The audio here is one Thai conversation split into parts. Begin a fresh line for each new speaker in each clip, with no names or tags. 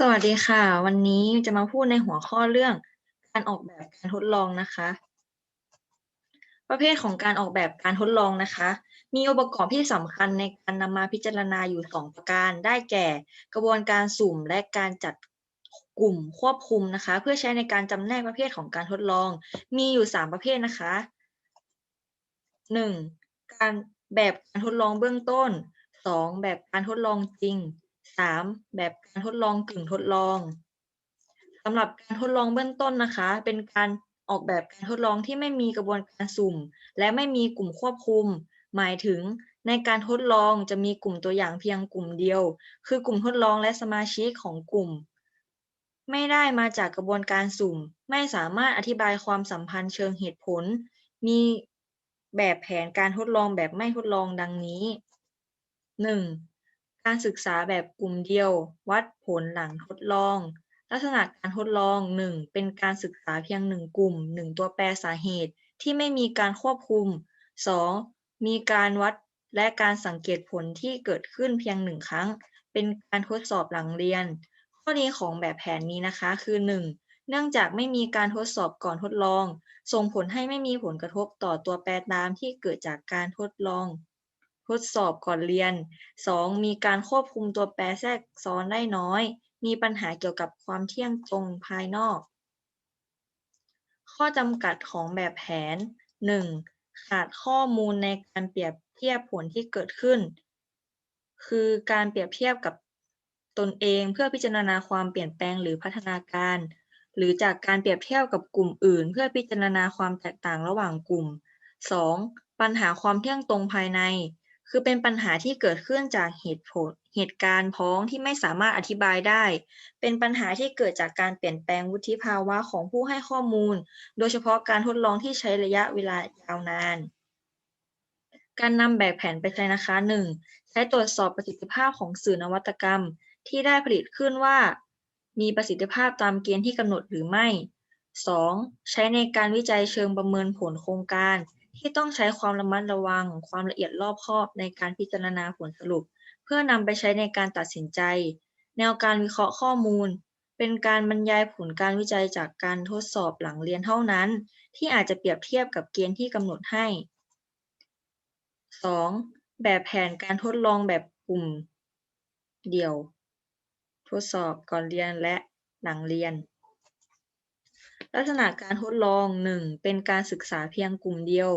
สวัสดีค่ะ วันนี้จะมาพูดในหัวข้อเรื่องการออกแบบการทดลองนะคะ ประเภทของการออกแบบการทดลองนะคะ มีองค์ประกอบที่สำคัญในการนำมาพิจารณาอยู่ 2 ประการ ได้แก่ กระบวนการสุ่มและการจัดกลุ่มควบคุมนะคะ เพื่อใช้ในการจำแนกประเภทของการทดลอง มีอยู่ 3 ประเภทนะคะ 1. การแบบการทดลองเบื้องต้น 2. แบบการทดลองจริง 3. แบบการทดลองกึ่งทดลองสำหรับการทดลองเบื้องต้นนะคะ เป็นการออกแบบการทดลองที่ไม่มีกระบวนการสุ่ม และไม่มีกลุ่มควบคุม หมายถึงในการทดลองจะมีกลุ่มตัวอย่างเพียงกลุ่มเดียว คือกลุ่มทดลองและสมาชิกของกลุ่ม ไม่ได้มาจากกระบวนการสุ่ม ไม่สามารถอธิบายความสัมพันธ์เชิงเหตุผล มีแบบแผนการทดลองแบบไม่ทดลองดังนี้ 1. การศึกษาแบบกลุ่มเดียว วัดผลหลังทดลอง ลักษณะการทดลอง 1. เป็นการศึกษาเพียงหนึ่งกลุ่ม 1 ตัวแปรสาเหตุที่ไม่มีการควบคุม 2. มีการวัดและการสังเกตผลที่เกิดขึ้นเพียงหนึ่งครั้ง เป็นการทดสอบหลังเรียน ข้อดีของแบบแผนนี้นะคะคือ 1. เนื่องจากไม่มีการทดสอบก่อนทดลอง ส่งผลให้ไม่มีผลกระทบต่อตัวแปรตามที่เกิดจากการทดลอง ทดสอบก่อนเรียน 2. มีการควบคุมตัวแปรแทรกซ้อนได้น้อย มีปัญหาเกี่ยวกับความเที่ยงตรงภายนอก ข้อจำกัดของแบบแผน 1. ขาดข้อมูลในการเปรียบเทียบผลที่เกิดขึ้น คือการเปรียบเทียบกับตนเองเพื่อพิจารณาความเปลี่ยนแปลงหรือพัฒนาการ หรือจากการเปรียบเทียบกับกลุ่มอื่น เพื่อพิจารณาความแตกต่างระหว่างกลุ่ม 2. ปัญหาความเที่ยงตรงภายใน คือเป็นปัญหาที่เกิดขึ้นจากเหตุผลเหตุการณ์พ้องที่ไม่สามารถอธิบายได้ เป็นปัญหาที่เกิดจากการเปลี่ยนแปลงวุฒิภาวะของผู้ให้ข้อมูล โดยเฉพาะการทดลองที่ใช้ระยะเวลายาวนาน การนำแบบแผนไปใช้นะคะ 1. ใช้ตรวจสอบประสิทธิภาพของสื่อนวัตกรรม ที่ได้ผลิตขึ้นว่า มีประสิทธิภาพตามเกณฑ์ที่กำหนดหรือไม่ 2. ใช้ในการวิจัยเชิงประเมินผลโครงการ ที่ต้องใช้ความระมัดระวัง ความละเอียดรอบคอบในการพิจารณาผลสรุป เพื่อนำไปใช้ในการตัดสินใจ แนวการวิเคราะห์ข้อมูล เป็นการบรรยายผลการวิจัยจากการทดสอบหลังเรียนเท่านั้น ที่อาจจะเปรียบเทียบกับเกณฑ์ที่กำหนดให้ 2. แบบแผนการทดลองแบบกลุ่ม เดี่ยว ทดสอบก่อนเรียนและหลังเรียน ลักษณะการทดลอง 1. เป็นการศึกษาเพียงกลุ่มเดียว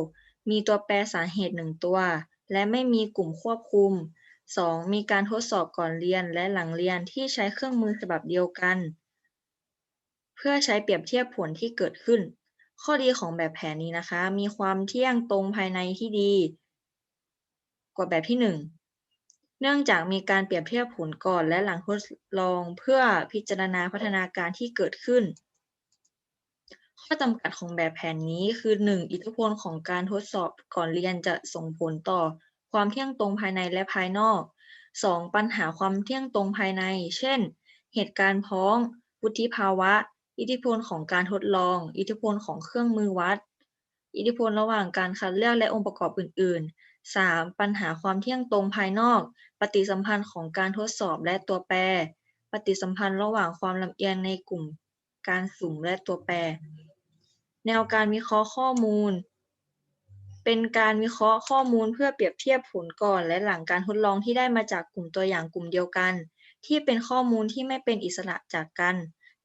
มีตัวแปรสาเหตุหนึ่งตัว และไม่มีกลุ่มควบคุม 2. มีการทดสอบก่อนเรียนและหลังเรียนที่ใช้เครื่องมือฉบับเดียวกัน เพื่อใช้เปรียบเทียบผลที่เกิดขึ้น ข้อดีของแบบแผนนี้นะคะ มีความเที่ยงตรงภายในที่ดี กว่าแบบที่ 1 เนื่องจากมีการเปรียบเทียบผลก่อนและหลังทดลองเพื่อพิจารณาพัฒนาการที่เกิดขึ้น ข้อจำกัดของแบบแผนนี้คือ 1. อิทธิพลของการทดสอบก่อนเรียนจะส่งผลต่อความเที่ยงตรงภายในและภายนอก 2. ปัญหาความเที่ยงตรงภายใน เช่น เหตุการณ์พ้องวุฒิภาวะ อิทธิพลของการทดลอง อิทธิพลของเครื่องมือวัด อิทธิพลระหว่างการคัดเลือกและองค์ประกอบอื่น ๆ 3. ปัญหาความเที่ยงตรงภายนอก ปฏิสัมพันธ์ของการทดสอบและตัวแปร ปฏิสัมพันธ์ระหว่างความลำเอียงในกลุ่ม การสุ่มและตัวแปร แนวการวิเคราะห์ข้อมูล เป็นการวิเคราะห์ข้อมูลเพื่อเปรียบเทียบผลก่อนและหลังการทดลองที่ได้มาจากกลุ่มตัวอย่างกลุ่มเดียวกัน ที่เป็นข้อมูลที่ไม่เป็นอิสระจากกัน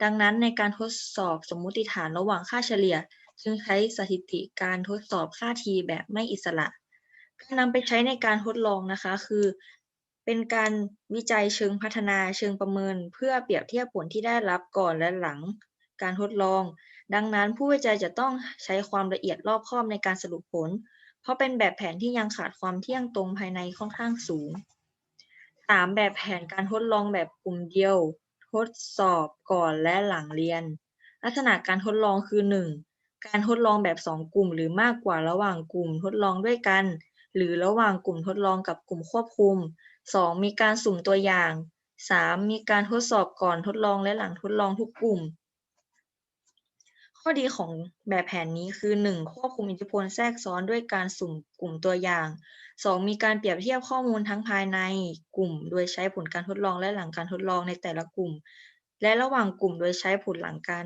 ดังนั้นในการทดสอบสมมุติฐานระหว่างค่าเฉลี่ย จึงใช้สถิติการทดสอบค่า t แบบไม่อิสระการนำไปใช้ในการทดลองนะคะคือ เป็นการวิจัยเชิงพัฒนาเชิงประเมิน เพื่อเปรียบเทียบผลที่ได้รับก่อนและหลังการทดลอง ดังนั้นผู้วิจัยจะต้องใช้ความละเอียดรอบคอบในการสรุปผล เพราะเป็นแบบแผนที่ยังขาดความเที่ยงตรงภายในค่อนข้างสูง 3. แบบแผนการทดลองแบบกลุ่มเดียว ทดสอบก่อนและหลังเรียน ลักษณะการทดลองคือ 1. การทดลองแบบ 2 กลุ่ม หรือมากกว่าระหว่างกลุ่มทดลองด้วยกัน หรือระหว่างกลุ่มทดลองกับกลุ่มควบคุม 2. มีการสุ่มตัวอย่าง 3. มีการทดสอบก่อนทดลองและหลังทดลองทุกกลุ่ม ข้อดีของแบบแผนนี้คือ 1. ควบคุมอิทธิพลแทรกซ้อนด้วยการสุ่มกลุ่มตัวอย่าง 2. มีการเปรียบเทียบข้อมูลทั้งภายในกลุ่ม โดยใช้ผลการทดลองและหลังการทดลองในแต่ละกลุ่ม และระหว่างกลุ่มโดยใช้ผลหลังการ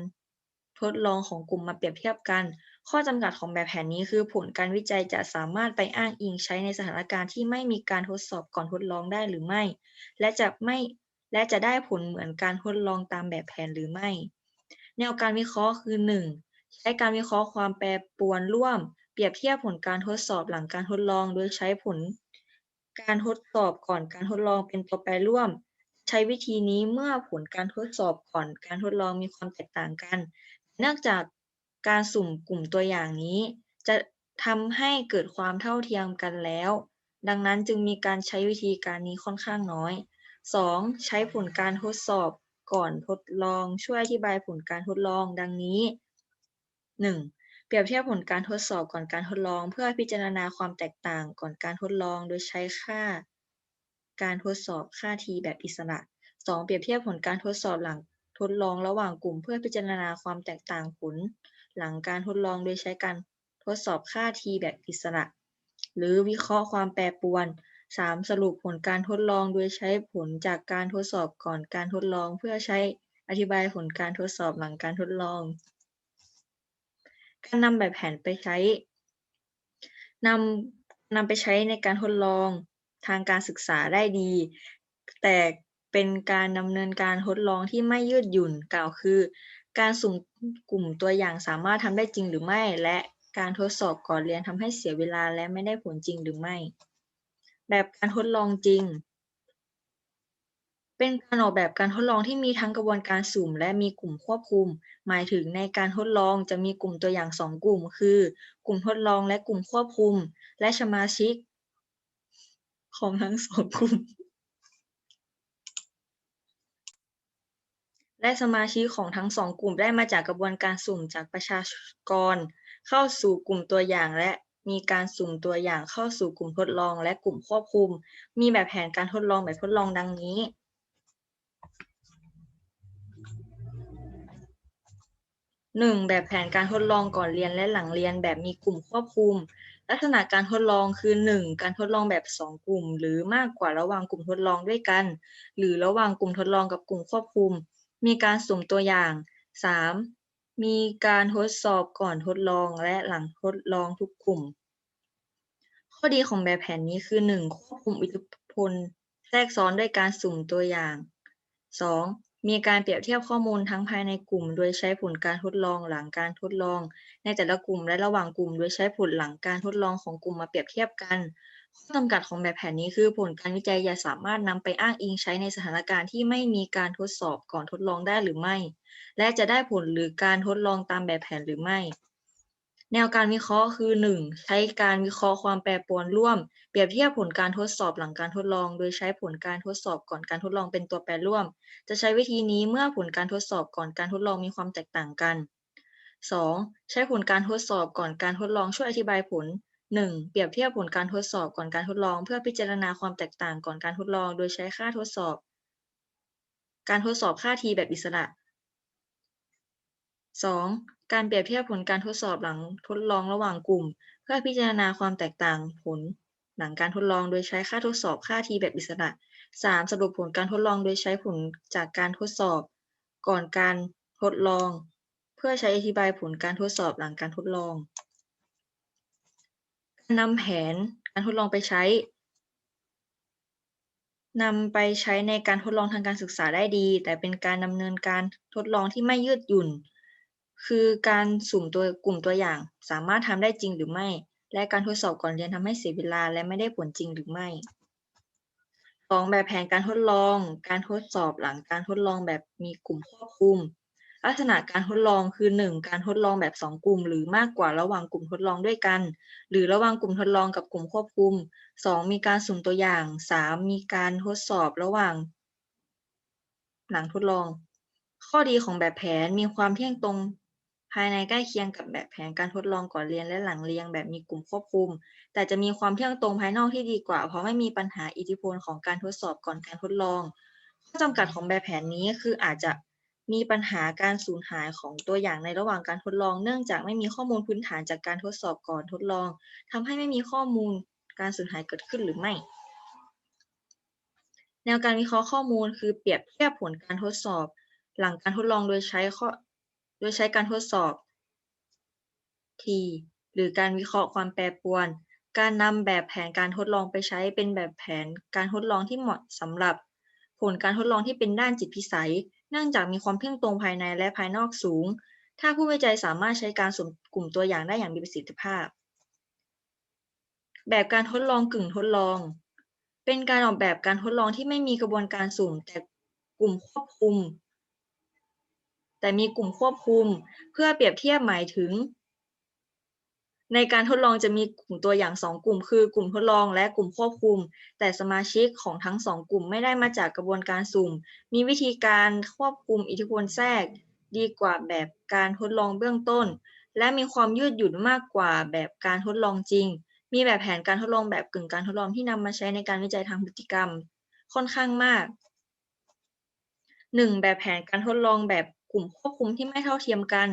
ทดลองของกลุ่มมาเปรียบเทียบกัน ข้อจำกัดของแบบแผนนี้คือผลการวิจัยจะสามารถไปอ้างอิงใช้ในสถานการณ์ที่ไม่มีการทดสอบก่อนทดลองได้หรือไม่ และจะไม่และจะได้ผลเหมือนการทดลองตามแบบแผนหรือไม่ แนวการวิเคราะห์คือ 1. ใช้การวิเคราะห์ความแปรปรวนร่วม เปรียบเทียบผลการทดสอบหลังการทดลอง โดยใช้ผลการทดสอบก่อนการทดลองเป็นตัวแปรร่วม ใช้วิธีนี้เมื่อผลการทดสอบก่อนการทดลองมีความแตกต่างกัน เนื่องจากการสุ่มกลุ่มตัวอย่างนี้ จะทำให้เกิดความเท่าเทียมกันแล้ว ดังนั้นจึงมีการใช้วิธีการนี้ค่อนข้างน้อย 2. ใช้ผลการทดสอบ ก่อนทดลองช่วยอธิบายผลการทดลองดังนี้ 1. เปรียบเทียบผลการทดสอบก่อนการทดลอง เพื่อพิจารณาความแตกต่างก่อนการทดลองโดยใช้ค่า การทดสอบค่า t แบบอิสระ 2. เปรียบเทียบผลการทดสอบหลังทดลองระหว่างกลุ่ม เพื่อพิจารณาความแตกต่างผล หลังการทดลองโดยใช้การทดสอบค่า t แบบอิสระ หรือวิเคราะห์ความแปรปรวน 3. สรุปผลการทดลองโดยใช้ผลจากการทดสอบก่อนการทดลอง เพื่อใช้อธิบายผลการทดสอบหลังการทดลอง การนำแบบแผนไปใช้นำนำไปใช้ในการทดลองทางการศึกษาได้ดี แต่เป็นการดำเนินการทดลองที่ไม่ยืดหยุ่นกล่าวคือ การสุ่มกลุ่มตัวอย่างสามารถทำได้จริงหรือไม่ และการทดสอบก่อนเรียนทำให้เสียเวลาและไม่ได้ผลจริงหรือไม่ แบบการทดลองจริง เป็นการออกแบบการทดลองที่มีทั้งกระบวนการสุ่ม และมีกลุ่มควบคุม หมายถึงในการทดลองจะมีกลุ่มตัวอย่างสองกลุ่ม คือ กลุ่มทดลองและกลุ่มควบคุม และสมาชิก ของทั้งสองกลุ่ม และสมาชิกของทั้งสองกลุ่มได้มาจากกระบวนการสุ่มจากประชากร เข้าสู่กลุ่มตัวอย่างและ มีการสุ่มตัวอย่างเข้าสู่กลุ่มทดลองและกลุ่มควบคุม มีแบบแผนการทดลองแบบทดลองดังนี้ 1. แบบแผนการทดลองก่อนเรียนและหลังเรียนแบบมีกลุ่มควบคุม ลักษณะการทดลองคือ 1. การทดลองแบบ 2 กลุ่ม หรือมากกว่าระหว่างกลุ่มทดลองด้วยกัน หรือระหว่างกลุ่มทดลองกับกลุ่มควบคุม มีการสุ่มตัวอย่าง 3. มีการทดสอบก่อนทดลองและหลังทดลองทุกกลุ่ม ข้อดีของแบบแผนนี้คือ 1. ควบคุมอิทธิพลแทรกซ้อนด้วยการสุ่มตัวอย่าง 2. มีการเปรียบเทียบข้อมูลทั้งภายในกลุ่ม โดยใช้ผลการทดลองหลังการทดลอง ในแต่ละกลุ่มและระหว่างกลุ่ม โดยใช้ผลหลังการทดลองของกลุ่มมาเปรียบเทียบกัน ข้อจำกัดของแบบแผนนี้คือผลการวิจัยจะสามารถนำไปอ้างอิงใช้ในสถานการณ์ที่ไม่มีการทดสอบก่อนทดลองได้หรือไม่ และจะได้ผลหรือการทดลองตามแบบแผนหรือไม่ แนวการวิเคราะห์คือ 1. ใช้การวิเคราะห์ความแปรปรวนร่วม เปรียบเทียบผลการทดสอบหลังการทดลอง โดยใช้ผลการทดสอบก่อนการทดลองเป็นตัวแปรร่วม จะใช้วิธีนี้เมื่อผลการทดสอบก่อนการทดลองมีความแตกต่างกัน 2. ใช้ผลการทดสอบก่อนการทดลองช่วยอธิบายผล 1. เปรียบเทียบผลการทดสอบก่อนการทดลอง เพื่อพิจารณาความแตกต่างก่อนการทดลอง โดยใช้ค่าทดสอบ การทดสอบค่า t แบบอิสระ 2. การเปรียบเทียบผลการทดสอบหลังทดลองระหว่างกลุ่ม เพื่อพิจารณาความแตกต่างผลหลังการทดลองโดยใช้ค่าทดสอบค่า t แบบอิสระ 3. สรุปผลการทดลองโดยใช้ผลจากการทดสอบ ก่อนการทดลอง เพื่อใช้อธิบายผลการทดสอบหลังการทดลอง นำแผนการทดลองไปใช้นำไปใช้ในการทดลองทางการศึกษาได้ดี แต่เป็นการดำเนินการทดลองที่ไม่ยืดหยุ่น คือการสุ่มตัวกลุ่มตัวอย่าง สามารถทำได้จริงหรือไม่ และการทดสอบก่อนเรียนทำให้เสียเวลาและไม่ได้ผลจริงหรือไม่ 2. แบบแผนการทดลอง การทดสอบหลังการทดลองแบบมีกลุ่มควบคุม ลักษณะการทดลองคือ 1. การทดลองแบบ 2 กลุ่ม หรือมากกว่าระหว่างกลุ่มทดลองด้วยกัน หรือระหว่างกลุ่มทดลองกับกลุ่มควบคุม 2. มีการสุ่มตัวอย่าง 3. มีการทดสอบระหว่าง หลังทดลอง ข้อดีของแบบแผนมีความเที่ยงตรงภายในใกล้เคียงกับแบบแผนการทดลองก่อนเรียนและหลังเรียนแบบมีกลุ่มควบคุม แต่จะมีความเที่ยงตรงภายนอกที่ดีกว่า เพราะไม่มีปัญหาอิทธิพลของการทดสอบก่อนการทดลอง ข้อจำกัดของแบบแผนนี้คืออาจจะ มีปัญหาการสูญหายของตัวอย่างในระหว่างการทดลอง เนื่องจากไม่มีข้อมูลพื้นฐานจากการทดสอบก่อนทดลองทำให้ไม่มีข้อมูลการสูญหายเกิดขึ้นหรือไม่ แนวการวิเคราะห์ข้อมูลคือเปรียบเทียบผลการทดสอบ หลังการทดลองโดยใช้ข้อโดยใช้การทดสอบ T หรือการวิเคราะห์ความแปรปรวน การนำแบบแผนการทดลองไปใช้เป็นแบบแผนการทดลองที่เหมาะสำหรับ ผลการทดลองที่เป็นด้านจิตพิสัย เนื่องจากมีความเพ่งตรงภายในและภายนอกสูง ถ้าผู้วิจัยสามารถใช้การสุ่มกลุ่มตัวอย่างได้อย่างมีประสิทธิภาพ แบบการทดลองกึ่งทดลอง เป็นการออกแบบการทดลองที่ไม่มีกระบวนการสุ่มแต่กลุ่มควบคุม แต่มีกลุ่มควบคุม เพื่อเปรียบเทียบหมายถึง ในการทดลองจะมีกลุ่มตัวอย่างสองกลุ่ม คือกลุ่มทดลองและกลุ่มควบคุม แต่สมาชิกของทั้งสองกลุ่มไม่ได้มาจากกระบวนการสุ่ม มีวิธีการควบคุมอิทธิพลแทรก ดีกว่าแบบการทดลองเบื้องต้น และมีความยืดหยุ่นมากกว่าแบบการทดลองจริง มีแบบแผนการทดลองแบบกึ่งการทดลองที่นำมาใช้ในการวิจัยทางพฤติกรรม ค่อนข้างมาก 1. แบบแผนการทดลองแบบกลุ่มควบคุมที่ไม่เท่าเทียมกัน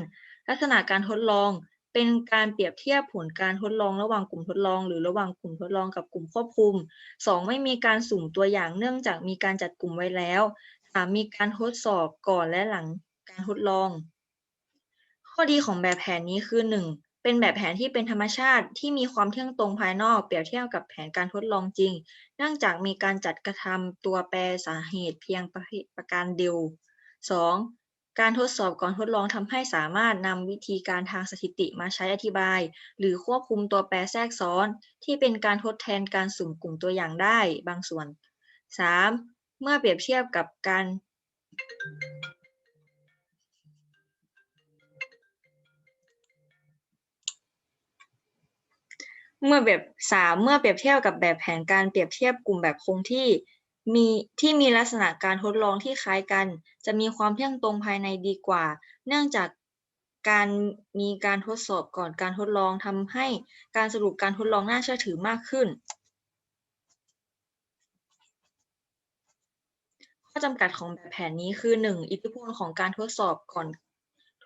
ลักษณะการทดลอง เป็นการเปรียบเทียบผลการทดลองระหว่างกลุ่มทดลอง หรือระหว่างกลุ่มทดลองกับกลุ่มควบคุม 2. ไม่มีการสุ่มตัวอย่างเนื่องจากมีการจัดกลุ่มไว้แล้ว 3. มีการทดสอบก่อนและหลังการทดลอง ข้อดีของแบบแผนนี้คือ 1. เป็นแบบแผนที่เป็นธรรมชาติที่มีความเที่ยงตรงภายนอกเปรียบเทียบกับแผนการทดลองจริง เนื่องจากมีการจัดกระทำตัวแปรสาเหตุเพียงประประการเดียว 2. การทดสอบก่อนทดลองทำให้สามารถนำวิธีการทางสถิติมาใช้อธิบาย หรือควบคุมตัวแปรแทรกซ้อน ที่เป็นการทดแทนการสุ่มกลุ่มตัวอย่างได้บางส่วน 3. เมื่อเปรียบเทียบกับการเมื่อแบบสามเมื่อเปรียบเทียบกับแบบแผนการเปรียบเทียบกลุ่มแบบคงที่ มีที่มีลักษณะการทดลองที่คล้ายกัน จะมีความเที่ยงตรงภายในดีกว่า เนื่องจากการมีการทดสอบก่อนการทดลองทำให้การสรุปการทดลองน่าเชื่อถือมากขึ้น ข้อจำกัดของแบบแผนนี้คือ 1. อิทธิพลของการทดสอบก่อน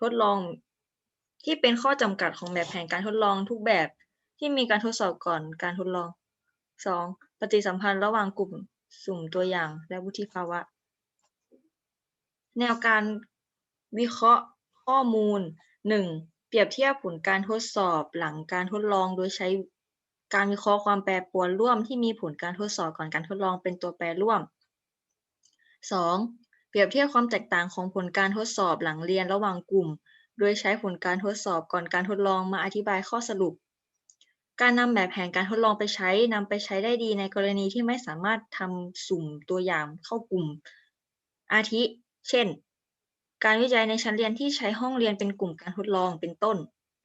ทดลอง ที่เป็นข้อจำกัดของแบบแผนการทดลองทุกแบบที่มีการทดสอบก่อนการทดลอง 2. ปฏิสัมพันธ์ระหว่างกลุ่ม สุ่มตัวอย่างและวุฒิภาวะ แนวการวิเคราะห์ข้อมูล 1. เปรียบเทียบผลการทดสอบหลังการทดลองโดยใช้การวิเคราะห์ความแปรปรวนร่วมที่มีผลการทดสอบก่อนการทดลองเป็นตัวแปรร่วม 2. เปรียบเทียบความแตกต่างของผลการทดสอบหลังเรียนระหว่างกลุ่ม โดยใช้ผลการทดสอบก่อนการทดลองมาอธิบายข้อสรุป การนำแบบแผนการทดลองไปใช้นำไปใช้ได้ดีในกรณีที่ไม่สามารถทำสุ่มตัวอย่างเข้ากลุ่ม อาทิ เช่น การวิจัยในชั้นเรียนที่ใช้ห้องเรียนเป็นกลุ่มการทดลองเป็นต้น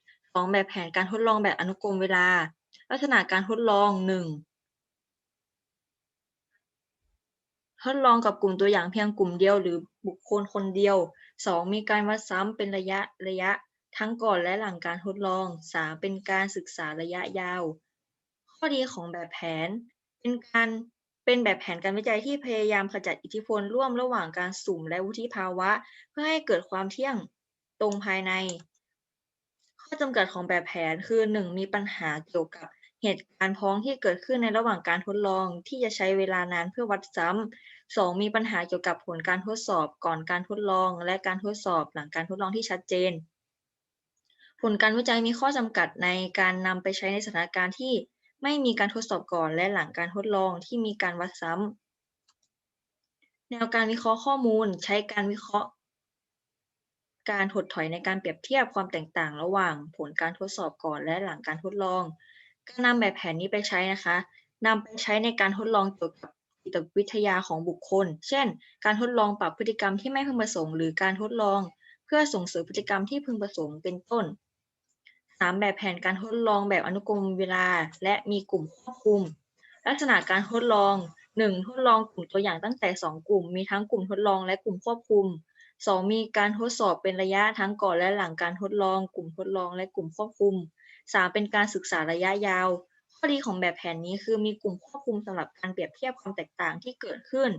2. แบบแผนการทดลองแบบอนุกรมเวลา ลักษณะการทดลอง 1. ทดลองกับกลุ่มตัวอย่างเพียงกลุ่มเดียวหรือบุคคลคนเดียว 2. มีการวัดซ้ำเป็นระยะระยะ ทั้งก่อนและหลังการทดลอง 3. เป็นการศึกษาระยะยาว ข้อดีของแบบแผน เป็นการเป็นแบบแผนการวิจัยที่พยายามขจัดอิทธิพลร่วมระหว่างการสุ่มและวุฒิภาวะ เพื่อให้เกิดความเที่ยงตรงภายใน ข้อจำกัดของแบบแผนคือ 1. มีปัญหาเกี่ยวกับเหตุการณ์พ้องที่เกิดขึ้นในระหว่างการทดลองที่จะใช้เวลานานเพื่อวัดซ้ำ 2. มีปัญหาเกี่ยวกับผลการทดสอบก่อนการทดลอง และการทดสอบหลังการทดลองที่ชัดเจน ผลการวิจัยมีข้อจำกัดในการนำไปใช้ในสถานการณ์ที่ไม่มีการทดสอบก่อนและหลังการทดลองที่มีการวัดซ้ำแนวการวิเคราะห์ข้อมูลใช้การวิเคราะห์ การถดถอยในการเปรียบเทียบความแตกต่างระหว่าง ผลการทดสอบก่อนและหลังการทดลอง การนำแบบแผนนี้ไปใช้นะคะนำไปใช้ในการทดลองเกี่ยวกับจิตวิทยาของบุคคล เช่น การทดลองปรับพฤติกรรมที่ไม่พึงประสงค์หรือการทดลอง เพื่อส่งเสริมพฤติกรรมที่พึงประสงค์เป็นต้น 3. แบบแผนการทดลองแบบอนุกรมเวลา และมีกลุ่มควบคุม ลักษณะการทดลอง 1. ทดลองกลุ่มตัวอย่างตั้งแต่ 2 กลุ่ม มีทั้งกลุ่มทดลองและกลุ่มควบคุม 2. มีการทดสอบเป็นระยะทั้งก่อนและหลังการทดลอง กลุ่มทดลองและกลุ่มควบคุม 3. เป็นการศึกษาระยะยาว ข้อดีของแบบแผนนี้คือมีกลุ่มควบคุมสำหรับการเปรียบเทียบความแตกต่างที่เกิดขึ้น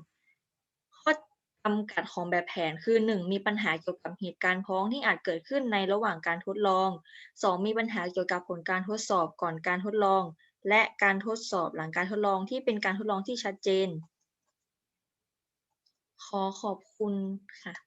ำกัดของแบบแผนคือ 1. มีปัญหาเกี่ยวกับเหตุการณ์พ้องที่อาจเกิดขึ้นในระหว่างการทดลอง 2. มีปัญหาเกี่ยวกับผลการทดสอบก่อนการทดลอง และการทดสอบหลังการทดลองที่เป็นการทดลองที่ชัดเจน ขอขอบคุณค่ะ